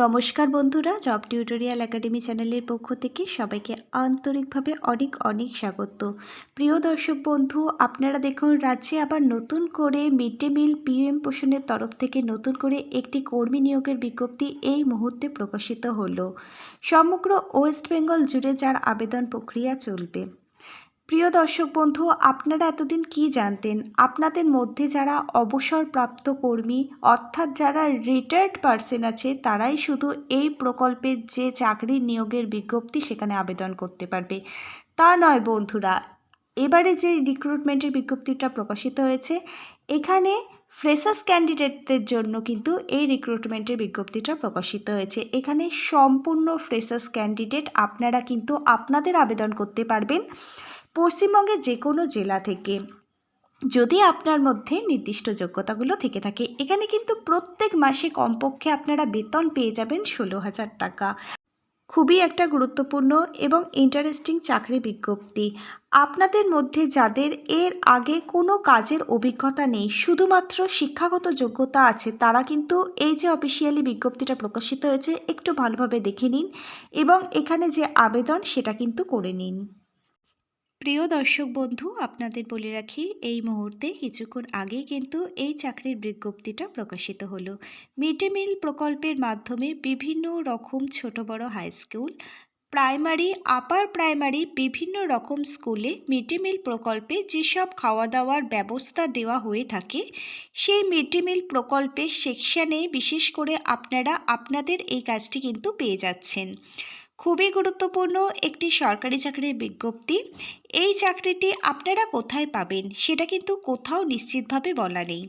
নমস্কার বন্ধুরা, job tutorial academy চ্যানেলের পক্ষ থেকে সবাইকে আন্তরিকভাবে অনেক অনেক স্বাগত। প্রিয় দর্শক বন্ধু, আপনারা দেখুন রাজ্যে আবার নতুন করে মিড ডে মিল, পিএম পোষণের তরফ থেকে নতুন করে একটি কর্মী নিয়োগের বিজ্ঞপ্তি এই মুহূর্তে প্রকাশিত হলো। সমগ্র ওয়েস্ট বেঙ্গল জুড়ে যার আবেদন প্রক্রিয়া চলবে। প্রিয় দর্শক বন্ধু, আপনারা এতদিন কি জানতেন? আপনাদের মধ্যে যারা অবসরপ্রাপ্ত কর্মী, অর্থাৎ যারা রিটায়ার্ড পার্সন আছে, তারাই শুধু এই প্রকল্পের যে চাকরি নিয়োগের বিজ্ঞপ্তি সেখানে আবেদন করতে পারবে। তা নয় বন্ধুরা, এবারে যে রিক্রুটমেন্টের বিজ্ঞপ্তিটা প্রকাশিত হয়েছে, এখানে ফ্রেশার্স ক্যান্ডিডেটদের জন্য কিন্তু এই রিক্রুটমেন্টের বিজ্ঞপ্তিটা প্রকাশিত হয়েছে। এখানে সম্পূর্ণ ফ্রেশার্স ক্যান্ডিডেট আপনারা কিন্তু আপনাদের আবেদন করতে পারবেন। পশ্চিমবঙ্গের যে কোনো জেলা থেকে। যদি আপনার মধ্যে নির্দিষ্ট যোগ্যতাগুলো থেকে থাকে, এখানে কিন্তু প্রত্যেক মাসে কমপক্ষে আপনারা বেতন পেয়ে যাবেন ষোলো হাজার টাকা। খুবই একটা গুরুত্বপূর্ণ এবং ইন্টারেস্টিং চাকরি বিজ্ঞপ্তি। আপনাদের মধ্যে যাদের এর আগে কোনো কাজের অভিজ্ঞতা নেই, শুধুমাত্র শিক্ষাগত যোগ্যতা আছে, তারা কিন্তু এই যে অফিসিয়ালি বিজ্ঞপ্তিটা প্রকাশিত হয়েছে, একটু ভালোভাবে দেখে নিন এবং এখানে যে আবেদন, সেটা কিন্তু করে নিন। প্রিয় দর্শক বন্ধু, আপনাদের বলে রাখি, এই মুহূর্তে কিছুক্ষণ আগে কিন্তু এই চাকরির বিজ্ঞপ্তিটা প্রকাশিত হলো। মিড ডে মিল প্রকল্পের মাধ্যমে বিভিন্ন রকম ছোট বড় high school, primary, upper primary বিভিন্ন রকম স্কুলে মিড ডে মিল প্রকল্পে যেসব খাওয়া দাওয়ার ব্যবস্থা দেওয়া হয়ে থাকে, সেই মিড ডে মিল প্রকল্পের সেকশানে বিশেষ করে আপনারা, আপনাদের এই কাজটি কিন্তু পেয়ে যাচ্ছেন। খুবই গুরুত্বপূর্ণ একটি সরকারি চাকরির বিজ্ঞপ্তি। এই চাকরিটি আপনারা কোথায় পাবেন সেটা কিন্তু কোথাও নিশ্চিতভাবে বলা নেই।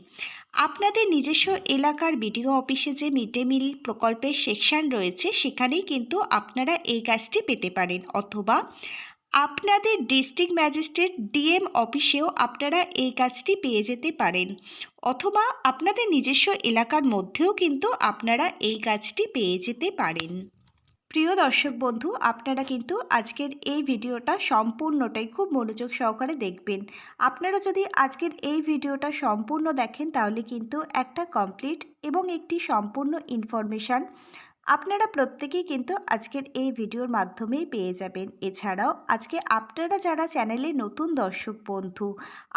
আপনাদের নিজস্ব এলাকার বিডিও অফিসে যে মিড ডে মিল প্রকল্পের সেকশন রয়েছে, সেখানেই কিন্তু আপনারা এই কাজটি পেতে পারেন। অথবা আপনাদের ডিস্ট্রিক্ট ম্যাজিস্ট্রেট ডিএম অফিসেও আপনারা এই কাজটি পেয়ে যেতে পারেন। অথবা আপনাদের নিজস্ব এলাকার মধ্যেও কিন্তু আপনারা এই কাজটি পেয়ে যেতে পারেন। প্রিয় দর্শক বন্ধু, আপনারা কিন্তু আজকের এই ভিডিওটা সম্পূর্ণটাই খুব মনোযোগ সহকারে দেখবেন। আপনারা যদি আজকের এই ভিডিওটা সম্পূর্ণ দেখেন, তাহলে কিন্তু একটা কমপ্লিট এবং একটি সম্পূর্ণ ইনফরমেশান আপনারা প্রত্যেকেই কিন্তু আজকের এই ভিডিওর মাধ্যমেই পেয়ে যাবেন। এছাড়াও আজকে আপনারা যারা চ্যানেলে নতুন দর্শক বন্ধু,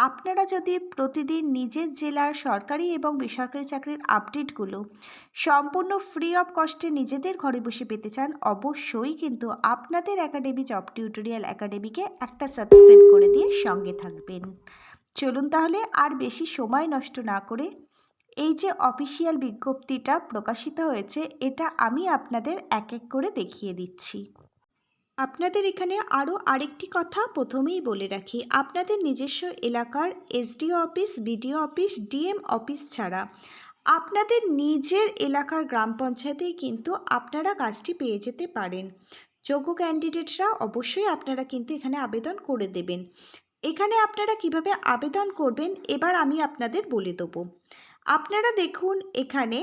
আপনারা যদি প্রতিদিন নিজের জেলার সরকারি এবং বেসরকারি চাকরির আপডেটগুলো সম্পূর্ণ ফ্রি অফ কস্টে নিজেদের ঘরে বসে পেতে চান, অবশ্যই কিন্তু আপনাদের একাডেমি জব টিউটোরিয়াল একাডেমিকে একটা সাবস্ক্রাইব করে দিয়ে সঙ্গে থাকবেন। চলুন তাহলে আর বেশি সময় নষ্ট না করে এই যে অফিসিয়াল বিজ্ঞপ্তিটা প্রকাশিত হয়েছে, এটা আমি আপনাদের এক এক করে দেখিয়ে দিচ্ছি। আপনাদের এখানে আরও আরেকটি কথা প্রথমেই বলে রাখি। আপনাদের নিজস্ব এলাকার SDO office BDO office DM office ছাড়া আপনাদের নিজের এলাকার গ্রাম পঞ্চায়েতেই কিন্তু আপনারা কাজটি পেয়ে যেতে পারেন। যোগ্য ক্যান্ডিডেটরা অবশ্যই আপনারা কিন্তু এখানে আবেদন করে দেবেন। এখানে আপনারা কীভাবে আবেদন করবেন, এবার আমি আপনাদের বলে দেবো। আপনারা দেখুন এখানে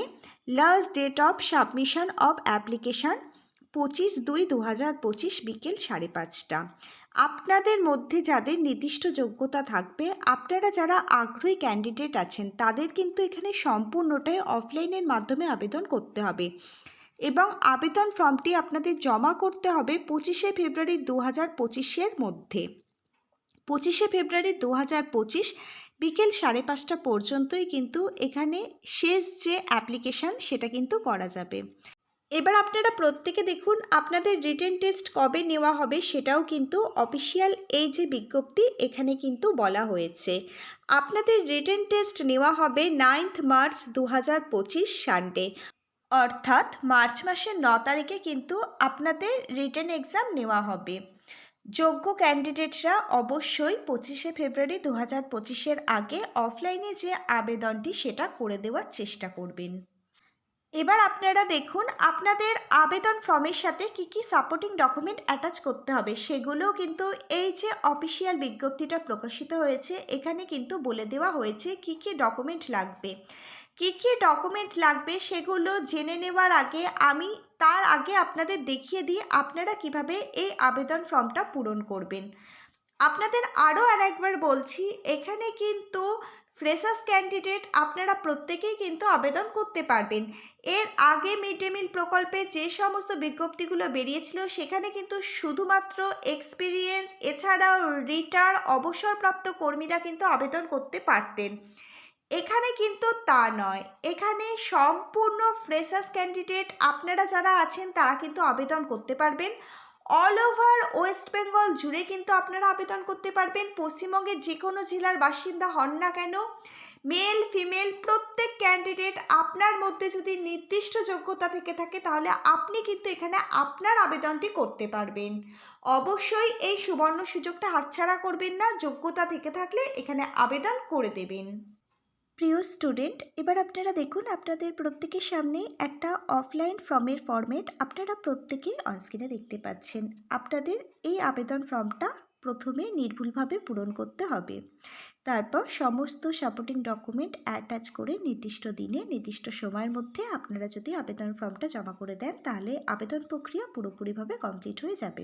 last date of submission of application পঁচিশ দুই দু হাজার পঁচিশ বিকেল সাড়ে পাঁচটা। আপনাদের মধ্যে যাদের নির্দিষ্ট যোগ্যতা থাকবে, আপনারা যারা আগ্রহী ক্যান্ডিডেট আছেন, তাদের কিন্তু এখানে সম্পূর্ণটাই অফলাইনের মাধ্যমে আবেদন করতে হবে। এবং আবেদন ফর্মটি আপনাদের জমা করতে হবে পঁচিশে ফেব্রুয়ারি দু হাজার পঁচিশের মধ্যে। পঁচিশে ফেব্রুয়ারি দু হাজার পঁচিশ বিকেল সাড়ে পাঁচটা পর্যন্তই কিন্তু এখানে শেষ যে অ্যাপ্লিকেশান সেটা কিন্তু করা যাবে। এবার আপনারা প্রত্যেকে দেখুন, আপনাদের রিটেন টেস্ট কবে নেওয়া হবে সেটাও কিন্তু অফিসিয়াল এই যে বিজ্ঞপ্তি, এখানে কিন্তু বলা হয়েছে। আপনাদের রিটেন টেস্ট নেওয়া হবে নাইন্থ মার্চ দু হাজার পঁচিশ সানডে। অর্থাৎ মার্চ মাসের ন তারিখে কিন্তু আপনাদের রিটেন এক্সাম নেওয়া হবে। যোগ্য ক্যান্ডিডেটরা অবশ্যই পঁচিশে ফেব্রুয়ারি দু হাজার পঁচিশের আগে অফলাইনে যে আবেদনটি সেটা করে দেওয়ার চেষ্টা করবেন। এবার আপনারা দেখুন, আপনাদের আবেদন ফর্মের সাথে কি কি সাপোর্টিং ডকুমেন্ট অ্যাটাচ করতে হবে, সেগুলোও কিন্তু এই যে অফিসিয়াল বিজ্ঞপ্তিটা প্রকাশিত হয়েছে, এখানে কিন্তু বলে দেওয়া হয়েছে কি কি ডকুমেন্ট লাগবে। কী কী ডকুমেন্ট লাগবে সেগুলো জেনে নেওয়ার আগে আমি তার আগে আপনাদের দেখিয়ে দিই আপনারা কীভাবে এই আবেদন ফর্মটা পূরণ করবেন। আপনাদের আরও আর একবার বলছি, এখানে কিন্তু ফ্রেশার্স ক্যান্ডিডেট আপনারা প্রত্যেকেই কিন্তু আবেদন করতে পারবেন। এর আগে মিড ডে মিল প্রকল্পে যে সমস্ত বিজ্ঞপ্তিগুলো বেরিয়েছিল সেখানে কিন্তু শুধুমাত্র এক্সপিরিয়েন্স এছাড়াও রিটায়ার অবসরপ্রাপ্ত কর্মীরা কিন্তু আবেদন করতে পারতেন। এখানে কিন্তু তা নয়। এখানে সম্পূর্ণ ফ্রেশার্স ক্যান্ডিডেট আপনারা যারা আছেন, তারা কিন্তু আবেদন করতে পারবেন। অল ওভার ওয়েস্ট বেঙ্গল জুড়ে কিন্তু আপনারা আবেদন করতে পারবেন। পশ্চিমবঙ্গের যে কোনো জেলার বাসিন্দা হন না কেন মেল ফিমেল প্রত্যেক ক্যান্ডিডেট আপনার মধ্যে যদি নির্দিষ্ট যোগ্যতা থেকে থাকে, তাহলে আপনি কিন্তু এখানে আপনার আবেদনটি করতে পারবেন। অবশ্যই এই সুবর্ণ সুযোগটা হাতছাড়া করবেন না। যোগ্যতা থেকে থাকলে এখানে আবেদন করে দেবেন। প্রিয় স্টুডেন্ট, এবার আপনারা দেখুন আপনাদের প্রত্যেকের সামনে একটা অফলাইন ফর্মের ফর্মেট আপনারা প্রত্যেকেই অনস্ক্রিনে দেখতে পাচ্ছেন। আপনাদের এই আবেদন ফর্মটা প্রথমে নির্ভুলভাবে পূরণ করতে হবে। তারপর সমস্ত সাপোর্টিং ডকুমেন্ট অ্যাটাচ করে নির্দিষ্ট দিনে, নির্দিষ্ট সময়ের মধ্যে আপনারা যদি আবেদন ফর্মটা জমা করে দেন, তাহলে আবেদন প্রক্রিয়া পুরোপুরিভাবে কমপ্লিট হয়ে যাবে।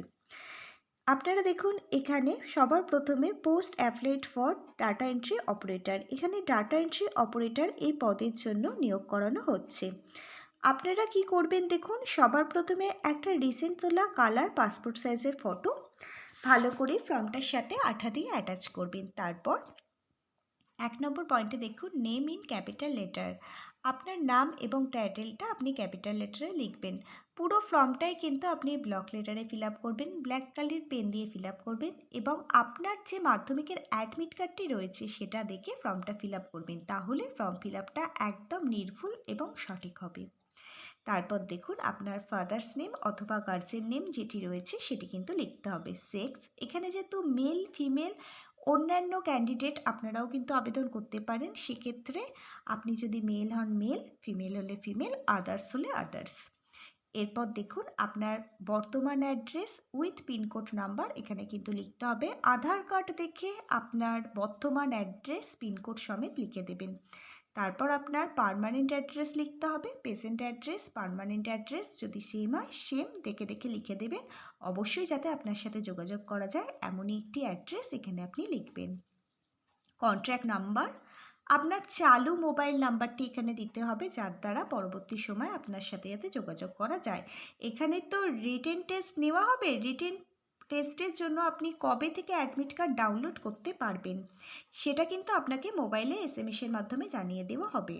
আপনারা দেখুন, এখানে সবার প্রথমে post applied for data entry operator এখানে ডাটা এন্ট্রি অপারেটর এই পদের জন্য নিয়োগ করানো হচ্ছে। আপনারা কি করবেন দেখুন, সবার প্রথমে একটা রিসেন্ট তোলা কালার পাসপোর্ট সাইজের ফটো ভালো করে ফর্মটার সাথে আঠা দিয়ে অ্যাটাচ করবেন। তারপর এক নম্বর পয়েন্টে দেখুন নেম ইন ক্যাপিটাল লেটার আপনার নাম এবং টাইটেলটা আপনি ক্যাপিটাল লেটারে লিখবেন। পুরো ফর্মটাই কিন্তু আপনি ব্লক লেটারে ফিল আপ করবেন, ব্ল্যাক কালির পেন দিয়ে ফিল আপ করবেন এবং আপনার যে মাধ্যমিকের অ্যাডমিট কার্ডটি রয়েছে সেটা দেখে ফর্মটা ফিল আপ করবেন। তাহলে ফর্ম ফিল আপটা একদম নির্ভুল এবং সঠিক হবে। তারপর দেখুন আপনার ফাদার্স নেম অথবা গার্জেন নেম যেটি রয়েছে সেটি কিন্তু লিখতে হবে। সেক্স, এখানে যেহেতু মেল, ফিমেল অন্যান্য ক্যান্ডিডেট আপনারাও কিন্তু আবেদন করতে পারেন। সেক্ষেত্রে আপনি যদি মেল হন মেল ফিমেল হলে ফিমেল আদার্স হলে আদার্স এরপর দেখুন, আপনার বর্তমান অ্যাড্রেস উইথ পিনকোড নাম্বার এখানে কিন্তু লিখতে হবে। আধার কার্ড দেখে আপনার বর্তমান অ্যাড্রেস পিনকোড সমেত লিখে দেবেন। তারপর আপনার পারমানেন্ট অ্যাড্রেস লিখতে হবে পেশেন্ট অ্যাড্রেস পারমানেন্ট অ্যাড্রেস যদি সেম হয় সেম দেখে দেখে লিখে দেবেন। অবশ্যই যাতে আপনার সাথে যোগাযোগ করা যায়, এমনই একটি অ্যাড্রেস এখানে আপনি লিখবেন। কন্ট্র্যাক্ট নাম্বার আপনার চালু মোবাইল নাম্বারটি এখানে দিতে হবে, যার দ্বারা পরবর্তী সময় আপনার সাথে যাতে যোগাযোগ করা যায়। এখানে তো রিটেন টেস্ট নেওয়া হবে রিটেন টেস্টের জন্য আপনি কবে থেকে অ্যাডমিট কার্ড ডাউনলোড করতে পারবেন, সেটা কিন্তু আপনাকে মোবাইলে এস এম এসের মাধ্যমে জানিয়ে দেওয়া হবে।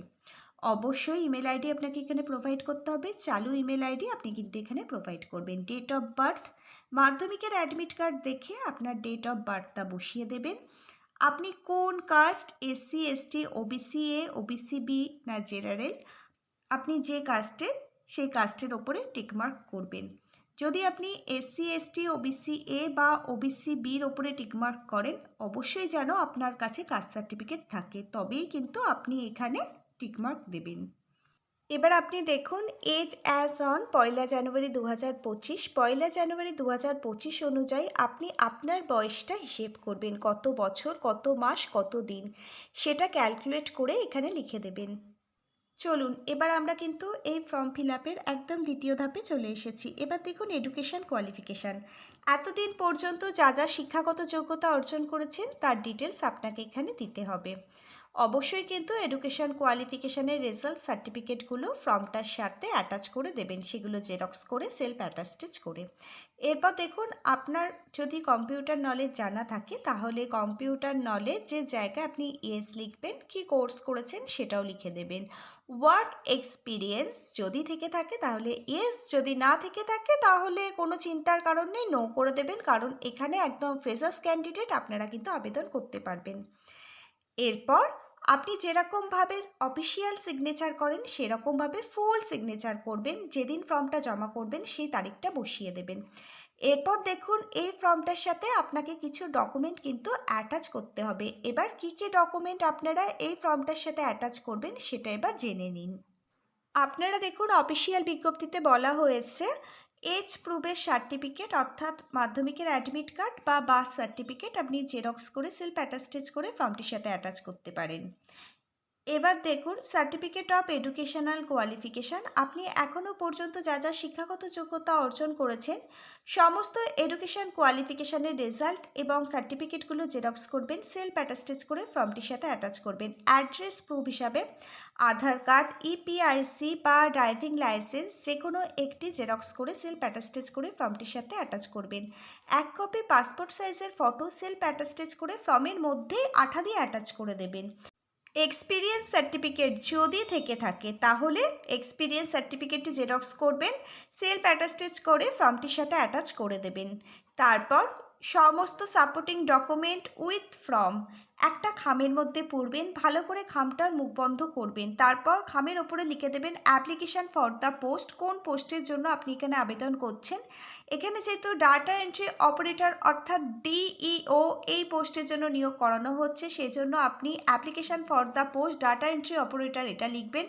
অবশ্যই ইমেল আইডি আপনাকে এখানে প্রোভাইড করতে হবে, চালু ইমেল আইডি আপনি কিন্তু এখানে প্রোভাইড করবেন। ডেট অফ বার্থ মাধ্যমিকের অ্যাডমিট কার্ড দেখে আপনার ডেট অফ বার্থটা বসিয়ে দেবেন। আপনি কোন caste SC ST OBC A OBC B না জেনারেল আপনি যে কাস্টের সেই কাস্টের ওপরে টিকমার্ক করবেন। যদি আপনি এসসি এসটি ওবিসি এ বা ওবিসি বির ওপরে টিকমার্ক করেন, অবশ্যই যেন আপনার কাছে কাস্ট সার্টিফিকেট থাকে। তবেই কিন্তু আপনি এখানে টিকমার্ক দেবেন। এবার আপনি দেখুন এজ অ্যাজ অন পয়লা জানুয়ারি দু হাজার পঁচিশ। পয়লা জানুয়ারি দু হাজার পঁচিশ অনুযায়ী আপনি আপনার বয়সটা হিসেব করবেন। কত বছর, কত মাস, কত দিন। সেটা ক্যালকুলেট করে এখানে লিখে দেবেন। চলুন, এবার আমরা কিন্তু এই ফর্ম ফিল আপের একদম দ্বিতীয় ধাপে চলে এসেছি। এবার দেখুন এডুকেশন কোয়ালিফিকেশান এতদিন পর্যন্ত যা যা শিক্ষাগত যোগ্যতা অর্জন করেছেন, তার ডিটেলস আপনাকে এখানে দিতে হবে। অবশ্যই কিন্তু এডুকেশন কোয়ালিফিকেশানের রেজাল্ট সার্টিফিকেটগুলো ফর্মটার সাথে অ্যাটাচ করে দেবেন, সেগুলো জেরক্স করে সেলফ অ্যাটাস্টেজ করে। এরপর দেখুন, আপনার যদি কম্পিউটার নলেজ জানা থাকে, তাহলে কম্পিউটার নলেজ যে জায়গায় আপনি ইয়েস লিখবেন, কি কোর্স করেছেন, সেটাও লিখে দেবেন। ওয়ার্ক এক্সপিরিয়েন্স যদি থেকে থাকে, তাহলে ইয়েস যদি না থেকে থাকে, তাহলে কোনো চিন্তার কারণ নেই নো করে দেবেন। কারণ এখানে একদম ফ্রেশার্স ক্যান্ডিডেট আপনারা কিন্তু আবেদন করতে পারবেন। এরপর আপনি যেরকমভাবে অফিসিয়াল সিগনেচার করেন সেরকমভাবে ফুল সিগনেচার করবেন। যেদিন ফর্মটা জমা করবেন, সেই তারিখটা বসিয়ে দেবেন। এরপর দেখুন, এই ফর্মটার সাথে আপনাকে কিছু ডকুমেন্ট কিন্তু অ্যাটাচ করতে হবে। এবার কী কী ডকুমেন্ট আপনারা এই ফর্মটার সাথে অ্যাটাচ করবেন সেটা এবার জেনে নিন। আপনারা দেখুন অফিসিয়াল বিজ্ঞপ্তিতে বলা হয়েছে এজ প্রুফের সার্টিফিকেট অর্থাৎ মাধ্যমিকের অ্যাডমিট কার্ড বা বার্থ সার্টিফিকেট আপনি জেরক্স করে সেলফ অ্যাটাস্টেজ করে ফর্মটির সাথে অ্যাটাচ করতে পারেন। এবার দেখুন সার্টিফিকেট অফ এডুকেশনাল কোয়ালিফিকেশান আপনি এখনও পর্যন্ত যা যা শিক্ষাগত যোগ্যতা অর্জন করেছেন, সমস্ত এডুকেশন কোয়ালিফিকেশানের রেজাল্ট এবং সার্টিফিকেটগুলো জেরক্স করবেন সেলফ অ্যাটাস্টেজ করে ফর্মটির সাথে অ্যাটাচ করবেন। অ্যাড্রেস প্রুফ হিসাবে আধার কার্ড ইপিআইসি বা ড্রাইভিং লাইসেন্স যে কোনো একটি জেরক্স করে সেলফ অ্যাটাস্টেজ করে ফর্মটির সাথে অ্যাটাচ করবেন। এক কপি পাসপোর্ট সাইজের ফটো সেলফ অ্যাটাস্টেজ করে ফর্মের মধ্যে আঠা দিয়ে অ্যাটাচ করে দেবেন। এক্সপিরিয়েন্স সার্টিফিকেট যদি থেকে থাকে, তাহলে এক্সপিরিয়েন্স সার্টিফিকেটটি জেরক্স করবেন সেলফ অ্যাটাস্টেজ করে ফর্মটির সাথে অ্যাটাচ করে দেবেন। তারপর সমস্ত সাপোর্টিং ডকুমেন্ট উইথ ফ্রম একটা খামের মধ্যে পড়বেন, ভালো করে খামটার মুখ বন্ধ করবেন, তারপর খামের ওপরে লিখে দেবেন অ্যাপ্লিকেশান ফর দ্য পোস্ট কোন পোস্টের জন্য আপনি এখানে আবেদন করছেন। এখানে যেহেতু ডাটা এন্ট্রি অপারেটর অর্থাৎ ডিইও এই পোস্টের জন্য নিয়োগ করানো হচ্ছে সেই জন্য আপনি application for the post data entry operator এটা লিখবেন।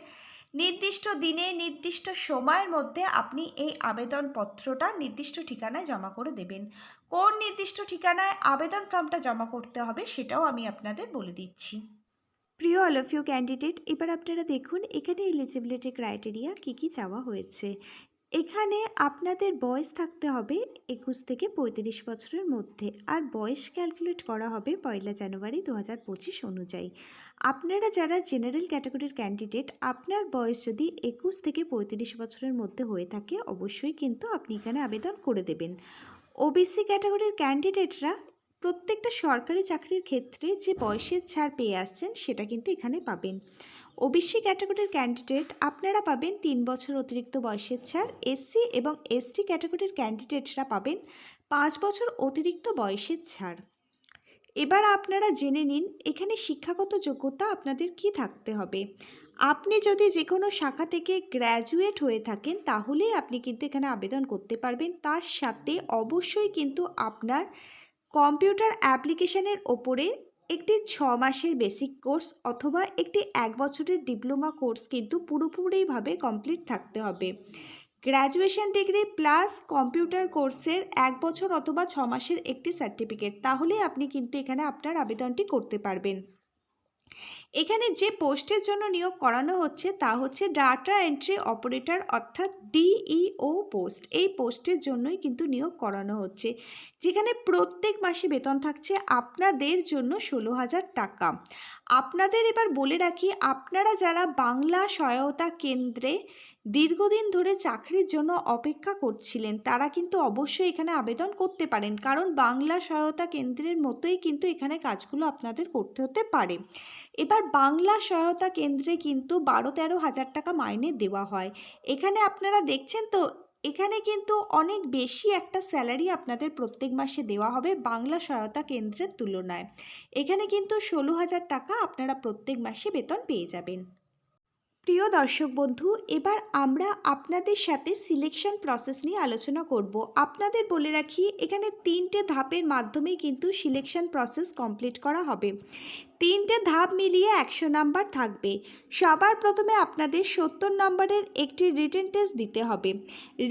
নির্দিষ্ট দিনে, নির্দিষ্ট সময়ের মধ্যে আপনি এই আবেদনপত্রটা নির্দিষ্ট ঠিকানায় জমা করে দেবেন। কোন নির্দিষ্ট ঠিকানায় আবেদন ফর্মটা জমা করতে হবে সেটাও আমি আপনাদের বলে দিচ্ছি। প্রিয় অল অফ ইউ ক্যান্ডিডেট এবার আপনারা দেখুন এখানে এলিজিবিলিটি ক্রাইটেরিয়া কী কী চাওয়া হয়েছে। এখানে আপনাদের বয়স থাকতে হবে একুশ থেকে পঁয়ত্রিশ বছরের মধ্যে। আর বয়স ক্যালকুলেট করা হবে পয়লা জানুয়ারি দু হাজার পঁচিশ অনুযায়ী। আপনারা যারা জেনারেল ক্যাটাগরির ক্যান্ডিডেট, আপনার বয়স যদি একুশ থেকে পঁয়ত্রিশ বছরের মধ্যে হয়ে থাকে, অবশ্যই কিন্তু আপনি এখানে আবেদন করে দেবেন। ওবিসি ক্যাটাগরির ক্যান্ডিডেটরা প্রত্যেকটা সরকারি চাকরির ক্ষেত্রে যে বয়সের ছাড় পেয়ে আসছেন, সেটা কিন্তু এখানে পাবেন। ওবিসি ক্যাটাগরির ক্যান্ডিডেট আপনারা পাবেন তিন বছর অতিরিক্ত বয়সের ছাড়, এসসি এবং এসটি ক্যাটাগরির ক্যান্ডিডেটরা পাবেন পাঁচ বছর অতিরিক্ত বয়সের ছাড়। এবার আপনারা জেনে নিন এখানে শিক্ষাগত যোগ্যতা আপনাদের কি থাকতে হবে। আপনি যদি যে কোনো শাখা থেকে গ্র্যাজুয়েট হয়ে থাকেন তাহলেই আপনি কিন্তু এখানে আবেদন করতে পারবেন। তার সাথে অবশ্যই কিন্তু আপনার কম্পিউটার অ্যাপ্লিকেশনের ওপরে একটি ছ মাসের বেসিক কোর্স অথবা একটি এক বছরের ডিপ্লোমা কোর্স কিন্তু পুরোপুরিভাবে কমপ্লিট থাকতে হবে। গ্র্যাজুয়েশন ডিগ্রি প্লাস কম্পিউটার কোর্সের এক বছর অথবা ছ মাসের একটি সার্টিফিকেট তাহলে আপনি কিন্তু এখানে আপনার আবেদনটি করতে পারবেন। এখানে যে পোস্টের জন্য নিয়োগ করানো হচ্ছে তা হচ্ছে ডাটা এন্ট্রি অপারেটর অর্থাৎ ডিইও পোস্ট। এই পোস্টের জন্যই কিন্তু নিয়োগ করানো হচ্ছে, যেখানে প্রত্যেক মাসে বেতন থাকছে আপনাদের জন্য ষোলো হাজার টাকা। আপনাদের এবার বলে রাখি, আপনারা যারা বাংলা সহায়তা কেন্দ্রে দীর্ঘদিন ধরে চাকরির জন্য অপেক্ষা করছিলেন, তারা কিন্তু অবশ্যই এখানে আবেদন করতে পারেন। কারণ বাংলা সহায়তা কেন্দ্রের মতোই কিন্তু এখানে কাজগুলো আপনাদের করতে হতে পারে। এবার বাংলা সহায়তা কেন্দ্রে কিন্তু বারো তেরো হাজার টাকা মাইনে দেওয়া হয়। এখানে আপনারা দেখছেন তো, এখানে কিন্তু অনেক বেশি একটা স্যালারি আপনাদের প্রত্যেক মাসে দেওয়া হবে বাংলা সহায়তা কেন্দ্রের তুলনায়। এখানে কিন্তু ষোলো হাজার টাকা আপনারা প্রত্যেক মাসে বেতন পেয়ে যাবেন। প্রিয় দর্শক বন্ধু, এবার আমরা আপনাদের সাথে সিলেকশন প্রসেস নিয়ে আলোচনা করব। আপনাদের বলে রাখি, এখানে তিনটে ধাপের মাধ্যমেই কিন্তু সিলেকশন প্রসেস কমপ্লিট করা হবে। তিনটে ধাপ মিলিয়ে একশো নাম্বার থাকবে। সবার প্রথমে আপনাদের সত্তর নম্বরের একটি রিটেন টেস্ট দিতে হবে।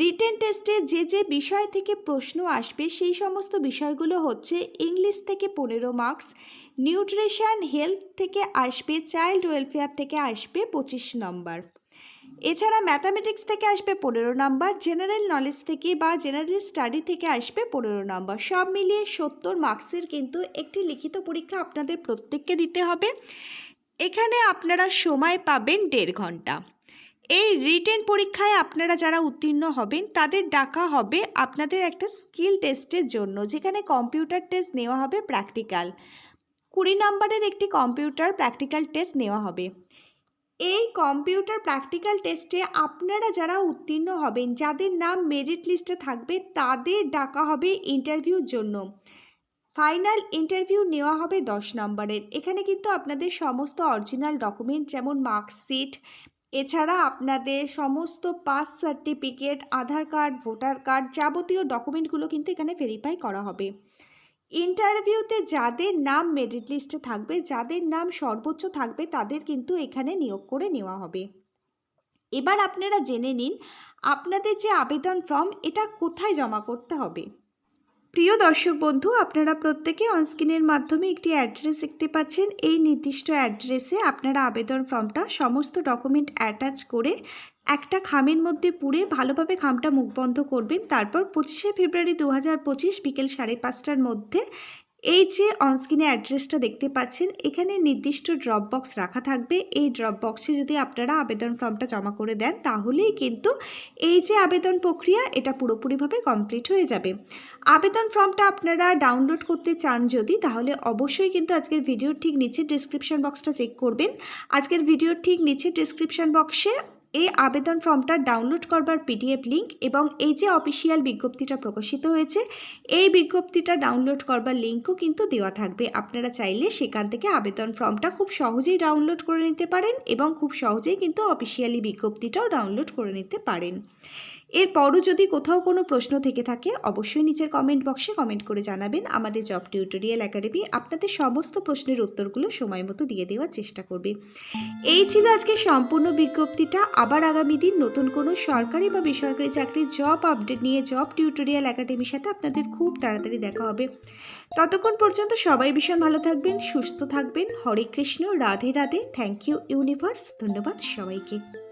রিটেন টেস্টে যে যে বিষয় থেকে প্রশ্ন আসবে, সেই সমস্ত বিষয়গুলো হচ্ছে ইংলিশ থেকে পনেরো মার্কস নিউট্রিশন, হেলথ থেকে আসবে, চাইল্ড ওয়েলফেয়ার থেকে আসবে পঁচিশ নম্বর। এছাড়া ম্যাথামেটিক্স থেকে আসবে পনেরো নাম্বার, জেনারেল নলেজ থেকে বা জেনারেল স্টাডি থেকে আসবে পনেরো নাম্বার। সব মিলিয়ে সত্তর মার্কসের কিন্তু একটি লিখিত পরীক্ষা আপনাদের প্রত্যেককে দিতে হবে। এখানে আপনারা সময় পাবেন দেড় ঘণ্টা। এই রিটেন পরীক্ষায় আপনারা যারা উত্তীর্ণ হবেন, তাদের ডাকা হবে আপনাদের একটা স্কিল টেস্টের জন্য, যেখানে কম্পিউটার টেস্ট নেওয়া হবে প্র্যাকটিক্যাল। কুড়ি নম্বরের একটি কম্পিউটার প্র্যাকটিক্যাল টেস্ট নেওয়া হবে। এই কম্পিউটার প্র্যাকটিক্যাল টেস্টে আপনারা যারা উত্তীর্ণ হবেন, যাদের নাম মেরিট লিস্টে থাকবে, তাদের ডাকা হবে ইন্টারভিউর জন্য। ফাইনাল ইন্টারভিউ নেওয়া হবে দশ নম্বরের। এখানে কিন্তু আপনাদের সমস্ত অরিজিনাল ডকুমেন্ট যেমন মার্কশিট, এছাড়া আপনাদের সমস্ত pass certificate, Aadhaar card, voter card যাবতীয় ডকুমেন্টগুলো কিন্তু এখানে ভেরিফাই করা হবে। ইন্টারভিউতে যাদের নাম মেরিট লিস্টে থাকবে, যাদের নাম সর্বোচ্চ থাকবে, তাদের কিন্তু এখানে নিয়োগ করে নেওয়া হবে। এবার আপনারা জেনে নিন, আপনাদের যে আবেদন ফর্ম এটা কোথায় জমা করতে হবে? প্রিয় দর্শক বন্ধু, আপনারা প্রত্যেকে অনস্ক্রিনের মাধ্যমে একটি অ্যাড্রেস দেখতে পাচ্ছেন। এই নির্দিষ্ট অ্যাড্রেসে আপনারা আবেদন ফর্মটা, সমস্ত ডকুমেন্ট অ্যাটাচ করে একটা খামের মধ্যে পুড়ে ভালোভাবে খামটা মুখ বন্ধ করবেন। তারপর পঁচিশে ফেব্রুয়ারি দু হাজার পঁচিশ বিকেল সাড়ে পাঁচটার মধ্যে এই যে অনস্ক্রিনে অ্যাড্রেসটা দেখতে পাচ্ছেন, এখানে নির্দিষ্ট ড্রপ বক্স রাখা থাকবে। এই ড্রপ বক্সে যদি আপনারা আবেদন ফর্মটা জমা করে দেন, তাহলেই কিন্তু এই যে আবেদন প্রক্রিয়া, এটা পুরোপুরিভাবে কমপ্লিট হয়ে যাবে। আবেদন ফর্মটা আপনারা ডাউনলোড করতে চান যদি, তাহলে অবশ্যই কিন্তু আজকের ভিডিওর ঠিক নিচে ডিসক্রিপশন বক্সটা চেক করবেন। আজকের ভিডিওর ঠিক নিচে ডিসক্রিপশন বক্সে এই আবেদন ফর্মটা ডাউনলোড করবার পিডিএফ লিঙ্ক এবং এই যে অফিসিয়াল বিজ্ঞপ্তিটা প্রকাশিত হয়েছে, এই বিজ্ঞপ্তিটা ডাউনলোড করবার লিঙ্কও কিন্তু দেওয়া থাকবে। আপনারা চাইলে সেখান থেকে আবেদন ফর্মটা খুব সহজেই ডাউনলোড করে নিতে পারেন এবং খুব সহজেই কিন্তু অফিসিয়ালি বিজ্ঞপ্তিটাও ডাউনলোড করে নিতে পারেন। এরপরও যদি কোথাও কোনো প্রশ্ন থেকে থাকে, অবশ্যই নিচের কমেন্ট বক্সে কমেন্ট করে জানাবেন। আমাদের জব টিউটোরিয়াল একাডেমি আপনাদের সমস্ত প্রশ্নের উত্তরগুলো সময় মতো দিয়ে দেওয়ার চেষ্টা করবে। এই ছিল আজকে সম্পূর্ণ বিজ্ঞপ্তিটা। আবার আগামী দিন নতুন কোনো সরকারি বা বেসরকারি চাকরির জব আপডেট নিয়ে জব টিউটোরিয়াল একাডেমির সাথে আপনাদের খুব তাড়াতাড়ি দেখা হবে। ততক্ষণ পর্যন্ত সবাই ভীষণ ভালো থাকবেন, সুস্থ থাকবেন। Hare Krishna, Radhe Radhe. Thank you universe ধন্যবাদ সবাইকে।